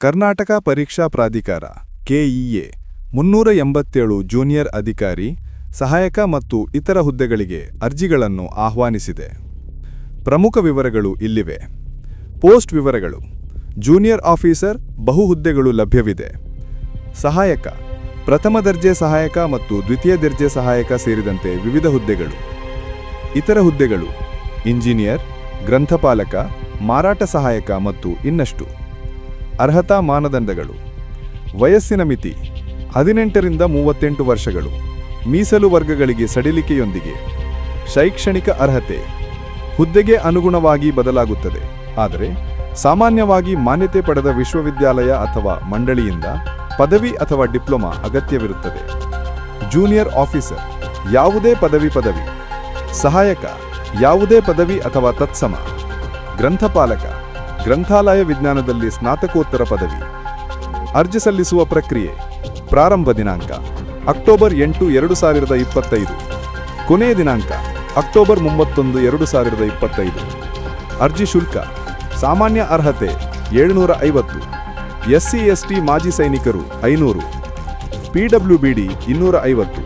ಕರ್ನಾಟಕ ಪರೀಕ್ಷಾ ಪ್ರಾಧಿಕಾರ, ಕೆಇಎ, ಮುನ್ನೂರ ಎಂಬತ್ತೇಳು ಜೂನಿಯರ್ ಅಧಿಕಾರಿ, ಸಹಾಯಕ ಮತ್ತು ಇತರ ಹುದ್ದೆಗಳಿಗೆ ಅರ್ಜಿಗಳನ್ನು ಆಹ್ವಾನಿಸಿದೆ. ಪ್ರಮುಖ ವಿವರಗಳು ಇಲ್ಲಿವೆ. ಪೋಸ್ಟ್ ವಿವರಗಳು. ಜೂನಿಯರ್ ಆಫೀಸರ್, ಬಹು ಹುದ್ದೆಗಳು ಲಭ್ಯವಿದೆ. ಸಹಾಯಕ. ಪ್ರಥಮ ದರ್ಜೆ ಸಹಾಯಕ ಮತ್ತು ದ್ವಿತೀಯ ದರ್ಜೆ ಸಹಾಯಕ ಸೇರಿದಂತೆ ವಿವಿಧ ಹುದ್ದೆಗಳು. ಇತರ ಹುದ್ದೆಗಳು. ಇಂಜಿನಿಯರ್, ಗ್ರಂಥಪಾಲಕ, ಮಾರಾಟ ಸಹಾಯಕ ಮತ್ತು ಇನ್ನಷ್ಟು. ಅರ್ಹತಾ ಮಾನದಂಡಗಳು. ವಯಸ್ಸಿನ ಮಿತಿ, ಹದಿನೆಂಟರಿಂದ ಮೂವತ್ತೆಂಟು ವರ್ಷಗಳು. ಮೀಸಲು ವರ್ಗಗಳಿಗೆ ಸಡಿಲಿಕೆಯೊಂದಿಗೆ. ಶೈಕ್ಷಣಿಕ ಅರ್ಹತೆ, ಹುದ್ದೆಗೆ ಅನುಗುಣವಾಗಿ ಬದಲಾಗುತ್ತದೆ. ಆದರೆ, ಸಾಮಾನ್ಯವಾಗಿ ಮಾನ್ಯತೆ ಪಡೆದ ವಿಶ್ವವಿದ್ಯಾಲಯ ಅಥವಾ ಮಂಡಳಿಯಿಂದ ಪದವಿ ಅಥವಾ ಡಿಪ್ಲೊಮಾ ಅಗತ್ಯವಿರುತ್ತದೆ. ಜೂನಿಯರ್ ಆಫೀಸರ್, ಯಾವುದೇ ಪದವಿ ಪದವಿ. ಸಹಾಯಕ, ಯಾವುದೇ ಪದವಿ ಅಥವಾ ತತ್ಸಮ. ಗ್ರಂಥಪಾಲಕ ಗ್ರಂಥಾಲಯ ವಿಜ್ಞಾನದಲ್ಲಿ ಸ್ನಾತಕೋತ್ತರ ಪದವಿ. ಅರ್ಜಿ ಸಲ್ಲಿಸುವ ಪ್ರಕ್ರಿಯೆ. ಪ್ರಾರಂಭ ದಿನಾಂಕ. ಅಕ್ಟೋಬರ್ ಎಂಟು, ಎರಡು ಸಾವಿರದ ಇಪ್ಪತ್ತೈದು. ಕೊನೆಯ ದಿನಾಂಕ. ಅಕ್ಟೋಬರ್ ಮೂವತ್ತೊಂದು, ಎರಡು ಸಾವಿರದ ಇಪ್ಪತ್ತೈದು. ಅರ್ಜಿ ಶುಲ್ಕ. ಸಾಮಾನ್ಯ ಅರ್ಹತೆ, ಏಳುನೂರ ಐವತ್ತು. ಎಸ್ಸಿ, ಎಸ್ಟಿ ಮಾಜಿ ಸೈನಿಕರು, ಐನೂರು. ಪಿಡಬ್ಲ್ಯೂಬಿಡಿ ಇನ್ನೂರ ಐವತ್ತು.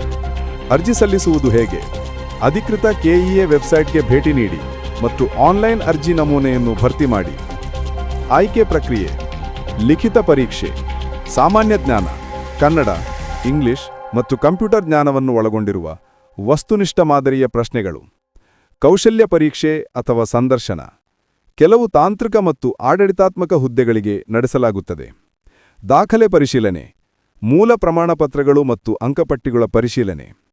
ಅರ್ಜಿ ಸಲ್ಲಿಸುವುದು ಹೇಗೆ? ಅಧಿಕೃತ ಕೆಇಎ ವೆಬ್ಸೈಟ್ಗೆ ಭೇಟಿ ನೀಡಿ ಮತ್ತು ಆನ್ಲೈನ್ ಅರ್ಜಿ ನಮೂನೆಯನ್ನು ಭರ್ತಿ ಮಾಡಿ. ಆಯ್ಕೆ ಪ್ರಕ್ರಿಯೆ, ಲಿಖಿತ ಪರೀಕ್ಷೆ, ಸಾಮಾನ್ಯ ಜ್ಞಾನ, ಕನ್ನಡ, ಇಂಗ್ಲಿಷ್ ಮತ್ತು ಕಂಪ್ಯೂಟರ್ ಜ್ಞಾನವನ್ನು ಒಳಗೊಂಡಿರುವ ವಸ್ತುನಿಷ್ಠ ಮಾದರಿಯ ಪ್ರಶ್ನೆಗಳು. ಕೌಶಲ್ಯ ಪರೀಕ್ಷೆ ಅಥವಾ ಸಂದರ್ಶನ. ಕೆಲವು ತಾಂತ್ರಿಕ ಮತ್ತು ಆಡಳಿತಾತ್ಮಕ ಹುದ್ದೆಗಳಿಗೆ ನಡೆಸಲಾಗುತ್ತದೆ. ದಾಖಲೆ ಪರಿಶೀಲನೆ, ಮೂಲ ಪ್ರಮಾಣಪತ್ರಗಳು ಮತ್ತು ಅಂಕಪಟ್ಟಿಗಳ ಪರಿಶೀಲನೆ.